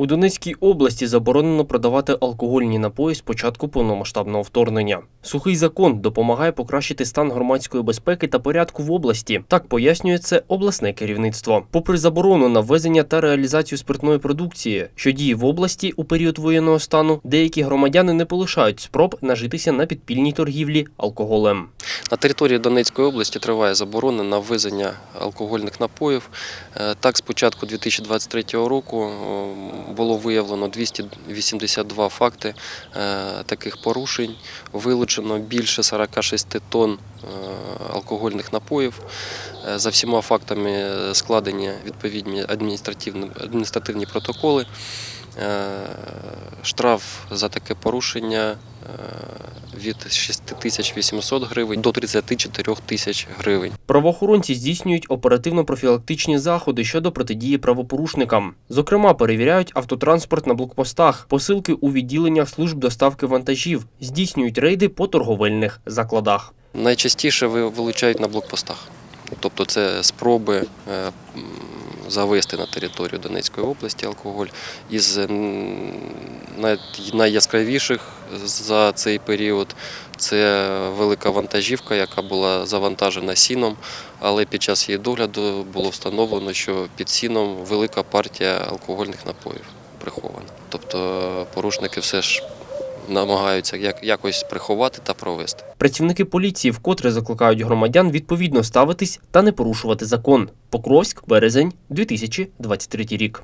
У Донецькій області заборонено продавати алкогольні напої з початку повномасштабного вторгнення. Сухий закон допомагає покращити стан громадської безпеки та порядку в області. Так пояснює це обласне керівництво. Попри заборону на ввезення та реалізацію спиртної продукції, що діє в області у період воєнного стану, деякі громадяни не полишають спроб нажитися на підпільній торгівлі алкоголем. На території Донецької області триває заборона на ввезення алкогольних напоїв. Е, Так, з початку 2023 року було виявлено 282 факти е, таких порушень. Вилучено більше 46 тонн е, алкогольних напоїв. Е, За всіма фактами складені відповідні адміністративні, адміністративні протоколи. Штраф за таке порушення від 6800 гривень до 34 тисяч гривень. Правоохоронці здійснюють оперативно-профілактичні заходи щодо протидії правопорушникам. Зокрема, перевіряють автотранспорт на блокпостах, посилки у відділеннях служб доставки вантажів, здійснюють рейди по торговельних закладах. Найчастіше ви- вилучають на блокпостах. Тобто це спроби е, завести на територію Донецької області алкоголь. Із найяскравіших за цей період це велика вантажівка, яка була завантажена сіном, але під час її догляду було встановлено, що під сіном велика партія алкогольних напоїв прихована. Тобто порушники все ж намагаються як- якось приховати та провести. Працівники поліції вкотре закликають громадян відповідно ставитись та не порушувати закон. Покровськ, березень, 2023 рік.